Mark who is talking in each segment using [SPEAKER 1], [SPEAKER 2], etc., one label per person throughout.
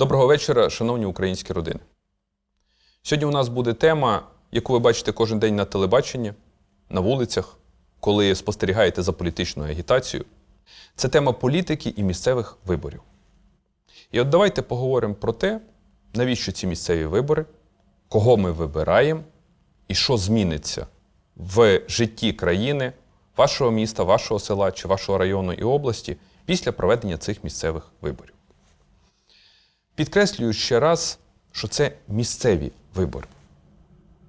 [SPEAKER 1] Доброго вечора, шановні українські родини. Сьогодні у нас буде тема, яку ви бачите кожен день на телебаченні, на вулицях, коли спостерігаєте за політичною агітацією. Це тема політики і місцевих виборів. І от давайте поговоримо про те, навіщо ці місцеві вибори, кого ми вибираємо і що зміниться в житті країни, вашого міста, вашого села чи вашого району і області після проведення цих місцевих виборів. Підкреслюю ще раз, що це місцеві вибори.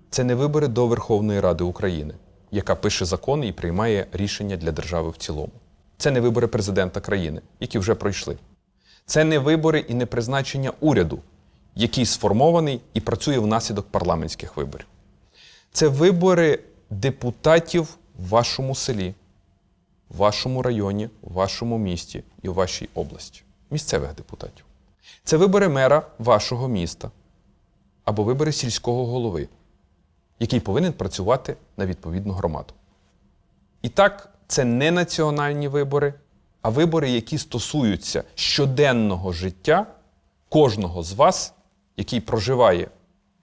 [SPEAKER 1] Це не вибори до Верховної Ради України, яка пише закони і приймає рішення для держави в цілому. Це не вибори президента країни, які вже пройшли. Це не вибори і не призначення уряду, який сформований і працює внаслідок парламентських виборів. Це вибори депутатів в вашому селі, в вашому районі, в вашому місті і в вашій області. Місцевих депутатів. Це вибори мера вашого міста або вибори сільського голови, який повинен працювати на відповідну громаду. І так, це не національні вибори, а вибори, які стосуються щоденного життя кожного з вас, який проживає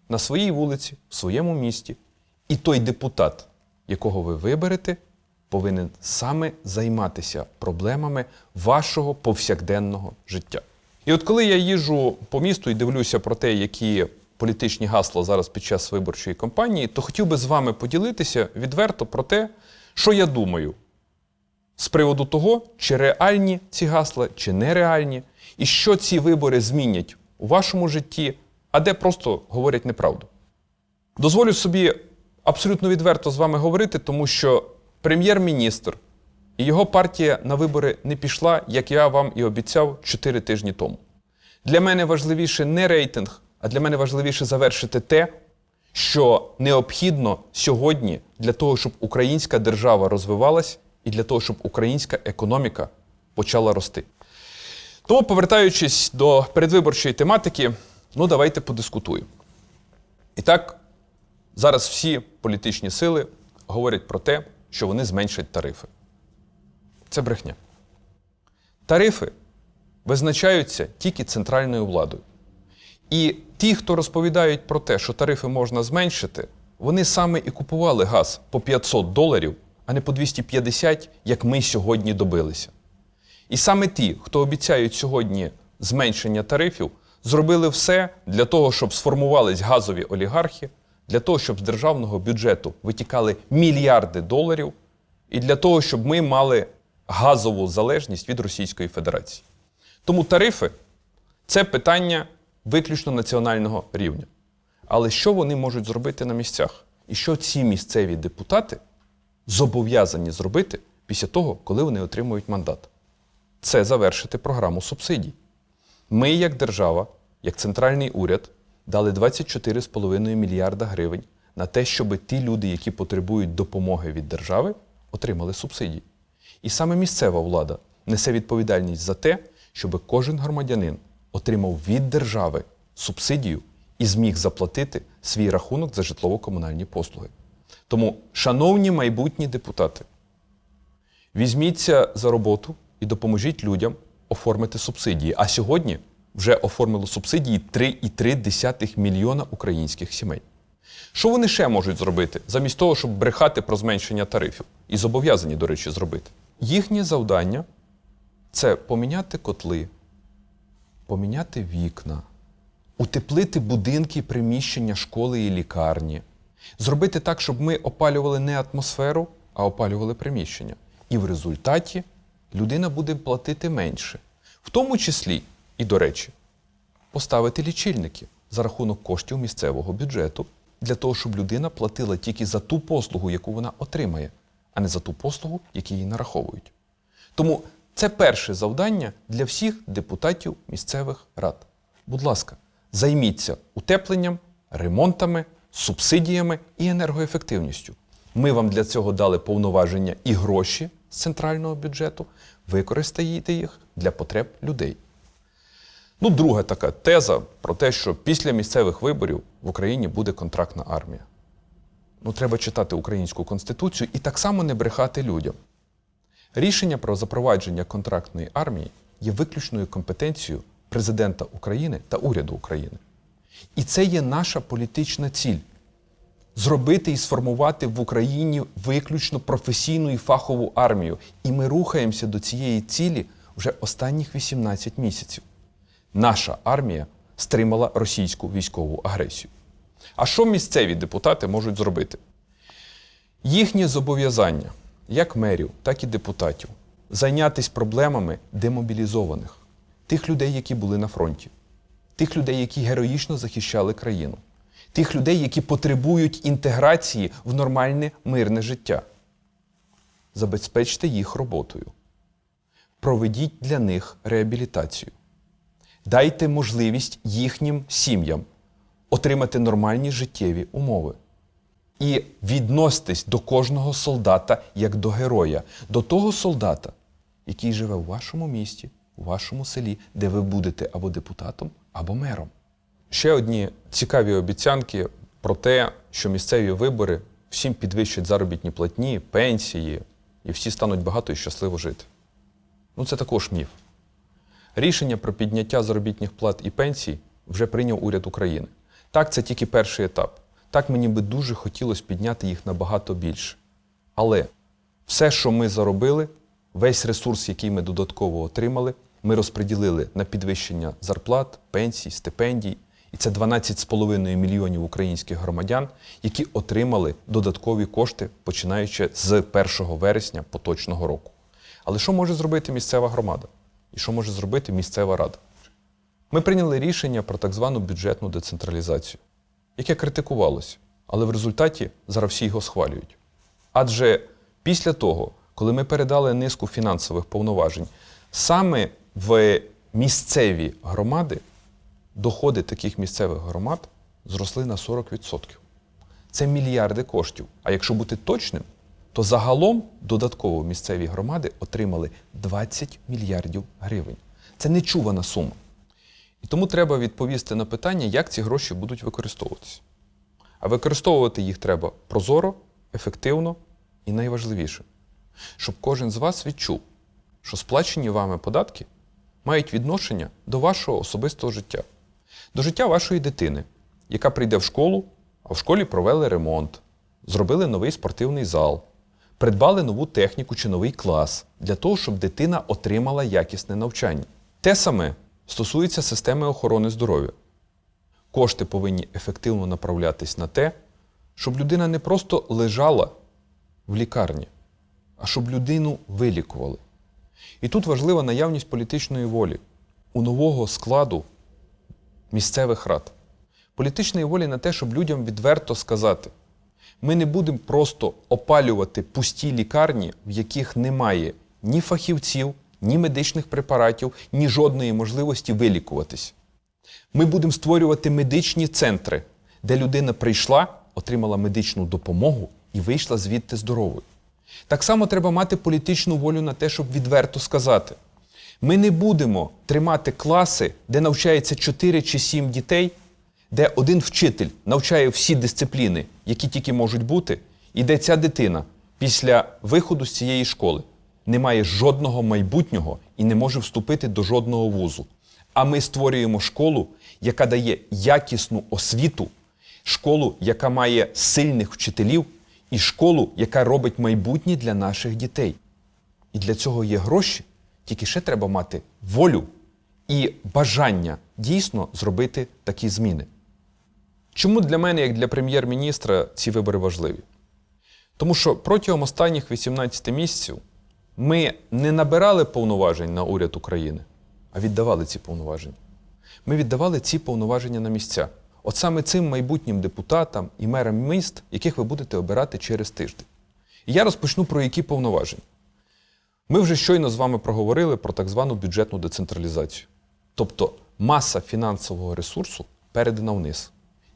[SPEAKER 1] на своїй вулиці, в своєму місті. І той депутат, якого ви виберете, повинен саме займатися проблемами вашого повсякденного життя. І от коли я їжджу по місту і дивлюся про те, які політичні гасла зараз під час виборчої кампанії, то хотів би з вами поділитися відверто про те, що я думаю з приводу того, чи реальні ці гасла, чи нереальні, і що ці вибори змінять у вашому житті, а де просто говорять неправду. Дозволю собі абсолютно відверто з вами говорити, тому що прем'єр-міністр і його партія на вибори не пішла, як я вам і обіцяв 4 тижні тому. Для мене важливіше не рейтинг, а для мене важливіше завершити те, що необхідно сьогодні для того, щоб українська держава розвивалась і для того, щоб українська економіка почала рости. Тому, повертаючись до передвиборчої тематики, ну давайте подискутуємо. І так, зараз всі політичні сили говорять про те, що вони зменшать тарифи. Це брехня. Тарифи визначаються тільки центральною владою. І ті, хто розповідають про те, що тарифи можна зменшити, вони саме і купували газ по 500 доларів, а не по 250, як ми сьогодні добилися. І саме ті, хто обіцяють сьогодні зменшення тарифів, зробили все для того, щоб сформувались газові олігархи, для того, щоб з державного бюджету витікали мільярди доларів, і для того, щоб ми мали газову залежність від Російської Федерації. Тому тарифи це питання виключно національного рівня. Але що вони можуть зробити на місцях? І що ці місцеві депутати зобов'язані зробити після того, коли вони отримують мандат? Це завершити програму субсидій. Ми, як держава, як центральний уряд, дали 24,5 мільярда гривень на те, щоб ті люди, які потребують допомоги від держави, отримали субсидії. І саме місцева влада несе відповідальність за те, щоб кожен громадянин отримав від держави субсидію і зміг заплатити свій рахунок за житлово-комунальні послуги. Тому, шановні майбутні депутати, візьміться за роботу і допоможіть людям оформити субсидії. А сьогодні вже оформило субсидії 3,3 мільйона українських сімей. Що вони ще можуть зробити, замість того, щоб брехати про зменшення тарифів? І зобов'язані, до речі, зробити. Їхнє завдання це поміняти котли, поміняти вікна, утеплити будинки, приміщення школи і лікарні, зробити так, щоб ми опалювали не атмосферу, а опалювали приміщення. І в результаті людина буде платити менше. В тому числі, і до речі, поставити лічильники за рахунок коштів місцевого бюджету для того, щоб людина платила тільки за ту послугу, яку вона отримає, а не за ту послугу, яку їй нараховують. Тому це перше завдання для всіх депутатів місцевих рад. Будь ласка, займіться утепленням, ремонтами, субсидіями і енергоефективністю. Ми вам для цього дали повноваження і гроші з центрального бюджету. Використаєте їх для потреб людей. Ну, друга така теза про те, що після місцевих виборів в Україні буде контрактна армія. Ну, треба читати українську конституцію і так само не брехати людям. Рішення про запровадження контрактної армії є виключною компетенцією президента України та уряду України. І це є наша політична ціль зробити і сформувати в Україні виключно професійну і фахову армію. І ми рухаємося до цієї цілі вже останніх 18 місяців. Наша армія стримала російську військову агресію. А що місцеві депутати можуть зробити? Їхнє зобов'язання, як мерів, так і депутатів, зайнятися проблемами демобілізованих, тих людей, які були на фронті, тих людей, які героїчно захищали країну, тих людей, які потребують інтеграції в нормальне мирне життя. Забезпечте їх роботою. Проведіть для них реабілітацію. Дайте можливість їхнім сім'ям отримати нормальні життєві умови. І відноситесь до кожного солдата як до героя, до того солдата, який живе в вашому місті, у вашому селі, де ви будете або депутатом, або мером. Ще одні цікаві обіцянки про те, що місцеві вибори всім підвищать заробітні платні, пенсії, і всі стануть багато і щасливо жити. Ну, це також міф. Рішення про підняття заробітних плат і пенсій вже прийняв уряд України. Так, це тільки перший етап. Так мені би дуже хотілося підняти їх набагато більше. Але все, що ми заробили, весь ресурс, який ми додатково отримали, ми розподілили на підвищення зарплат, пенсій, стипендій. І це 12,5 мільйонів українських громадян, які отримали додаткові кошти, починаючи з 1 вересня поточного року. Але що може зробити місцева громада? І що може зробити місцева рада? Ми прийняли рішення про так звану бюджетну децентралізацію, яке критикувалося, але в результаті зараз всі його схвалюють. Адже після того, коли ми передали низку фінансових повноважень, саме в місцеві громади доходи таких місцевих громад зросли на 40%. Це мільярди коштів. А якщо бути точним, то загалом додатково місцеві громади отримали 20 мільярдів гривень. Це нечувана сума. І тому треба відповісти на питання, як ці гроші будуть використовуватися. А використовувати їх треба прозоро, ефективно і найважливіше, щоб кожен з вас відчув, що сплачені вами податки мають відношення до вашого особистого життя, до життя вашої дитини, яка прийде в школу, а в школі провели ремонт, зробили новий спортивний зал, придбали нову техніку чи новий клас для того, щоб дитина отримала якісне навчання. Те саме стосується системи охорони здоров'я. Кошти повинні ефективно направлятись на те, щоб людина не просто лежала в лікарні, а щоб людину вилікували. І тут важлива наявність політичної волі у нового складу місцевих рад. Політичної волі на те, щоб людям відверто сказати: ми не будемо просто опалювати пусті лікарні, в яких немає ні фахівців, ні медичних препаратів, ні жодної можливості вилікуватись. Ми будемо створювати медичні центри, де людина прийшла, отримала медичну допомогу і вийшла звідти здоровою. Так само треба мати політичну волю на те, щоб відверто сказати: ми не будемо тримати класи, де навчається 4 чи 7 дітей, де один вчитель навчає всі дисципліни, які тільки можуть бути, і де ця дитина після виходу з цієї школи не має жодного майбутнього і не може вступити до жодного вузу. А ми створюємо школу, яка дає якісну освіту, школу, яка має сильних вчителів, і школу, яка робить майбутнє для наших дітей. І для цього є гроші, тільки ще треба мати волю і бажання дійсно зробити такі зміни. Чому для мене, як для прем'єр-міністра, ці вибори важливі? Тому що протягом останніх 18 місяців ми не набирали повноважень на уряд України, а віддавали ці повноваження. Ми віддавали ці повноваження на місця. От саме цим майбутнім депутатам і мерам міст, яких ви будете обирати через тиждень. І я розпочну про які повноваження. Ми вже щойно з вами проговорили про так звану бюджетну децентралізацію. Тобто маса фінансового ресурсу передана вниз.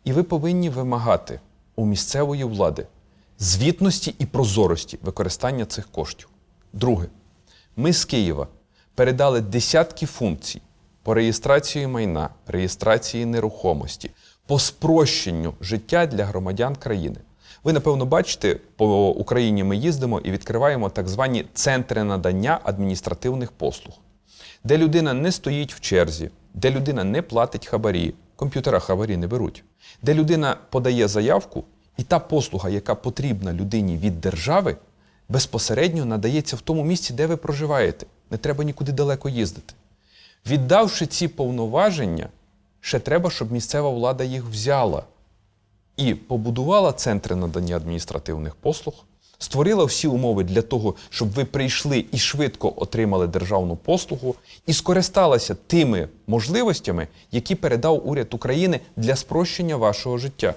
[SPEAKER 1] І ви повинні вимагати у місцевої влади звітності і прозорості використання цих коштів. Друге, ми з Києва передали десятки функцій по реєстрації майна, реєстрації нерухомості, по спрощенню життя для громадян країни. Ви, напевно, бачите, по Україні ми їздимо і відкриваємо так звані центри надання адміністративних послуг, де людина не стоїть в черзі, де людина не платить хабарі, комп'ютера хабарі не беруть, де людина подає заявку, і та послуга, яка потрібна людині від держави, безпосередньо надається в тому місці, де ви проживаєте. Не треба нікуди далеко їздити. Віддавши ці повноваження, ще треба, щоб місцева влада їх взяла і побудувала центри надання адміністративних послуг, створила всі умови для того, щоб ви прийшли і швидко отримали державну послугу, і скористалася тими можливостями, які передав уряд України для спрощення вашого життя.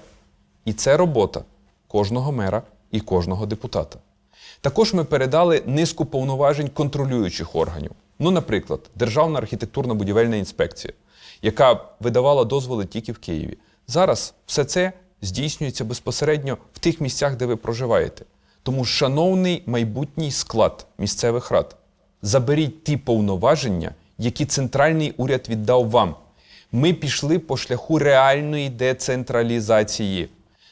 [SPEAKER 1] І це робота кожного мера і кожного депутата. Також ми передали низку повноважень контролюючих органів. Ну, наприклад, Державна архітектурно-будівельна інспекція, яка видавала дозволи тільки в Києві. Зараз все це здійснюється безпосередньо в тих місцях, де ви проживаєте. Тому, шановний майбутній склад місцевих рад, заберіть ті повноваження, які центральний уряд віддав вам. Ми пішли по шляху реальної децентралізації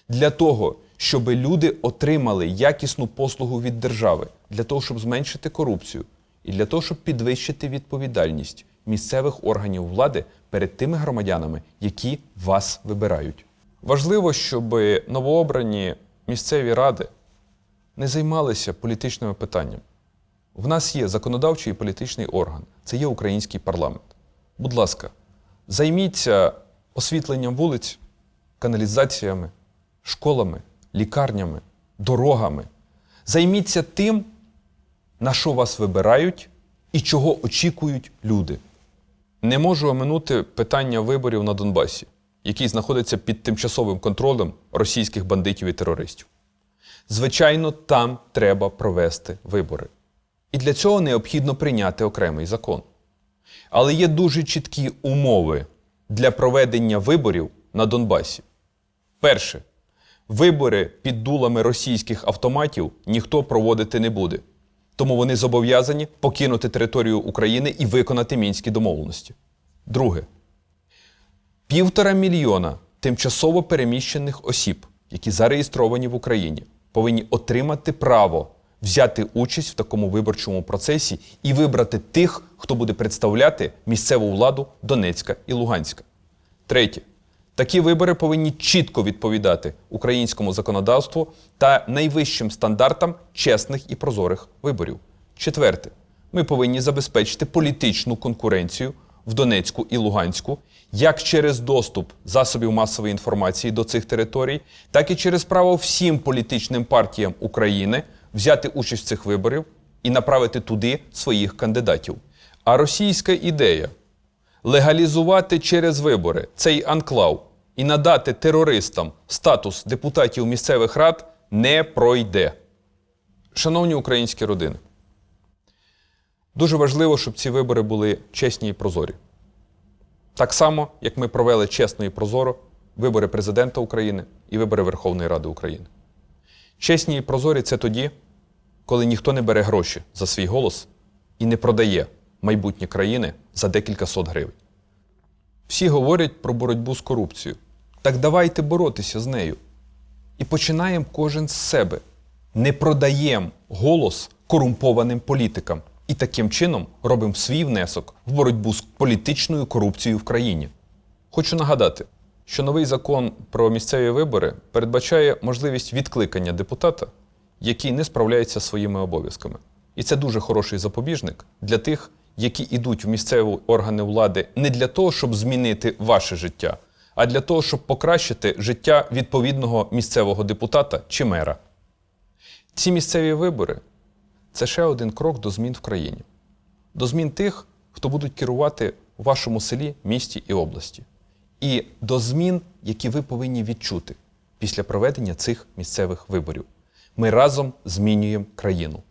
[SPEAKER 1] для того, щоб люди отримали якісну послугу від держави, для того, щоб зменшити корупцію, і для того, щоб підвищити відповідальність місцевих органів влади перед тими громадянами, які вас вибирають. Важливо, щоб новообрані місцеві ради не займалися політичними питаннями. В нас є законодавчий і політичний орган, це є український парламент. Будь ласка, займіться освітленням вулиць, каналізаціями, школами, лікарнями, дорогами. Займіться тим, на що вас вибирають і чого очікують люди. Не можу оминути питання виборів на Донбасі, який знаходиться під тимчасовим контролем російських бандитів і терористів. Звичайно, там треба провести вибори. І для цього необхідно прийняти окремий закон. Але є дуже чіткі умови для проведення виборів на Донбасі. Перше, вибори під дулами російських автоматів ніхто проводити не буде. Тому вони зобов'язані покинути територію України і виконати мінські домовленості. Друге, півтора мільйона тимчасово переміщених осіб, які зареєстровані в Україні, повинні отримати право взяти участь в такому виборчому процесі і вибрати тих, хто буде представляти місцеву владу Донецька і Луганська. Третє. Такі вибори повинні чітко відповідати українському законодавству та найвищим стандартам чесних і прозорих виборів. Четверте, ми повинні забезпечити політичну конкуренцію в Донецьку і Луганську як через доступ засобів масової інформації до цих територій, так і через право всім політичним партіям України взяти участь в цих виборах і направити туди своїх кандидатів. А російська ідея легалізувати через вибори цей анклав і надати терористам статус депутатів місцевих рад не пройде. Шановні українські родини, дуже важливо, щоб ці вибори були чесні і прозорі. Так само, як ми провели чесно і прозоро вибори президента України і вибори Верховної Ради України. Чесні і прозорі це тоді, коли ніхто не бере гроші за свій голос і не продає майбутнє країни за декілька сот гривень. Всі говорять про боротьбу з корупцією. Так давайте боротися з нею. І починаємо кожен з себе. Не продаємо голос корумпованим політикам і таким чином робимо свій внесок в боротьбу з політичною корупцією в країні. Хочу нагадати, що новий закон про місцеві вибори передбачає можливість відкликання депутата, який не справляється своїми обов'язками. І це дуже хороший запобіжник для тих, які йдуть в місцеві органи влади не для того, щоб змінити ваше життя, а для того, щоб покращити життя відповідного місцевого депутата чи мера. Ці місцеві вибори це ще один крок до змін в країні, до змін тих, хто будуть керувати у вашому селі, місті і області, і до змін, які ви повинні відчути після проведення цих місцевих виборів. Ми разом змінюємо країну.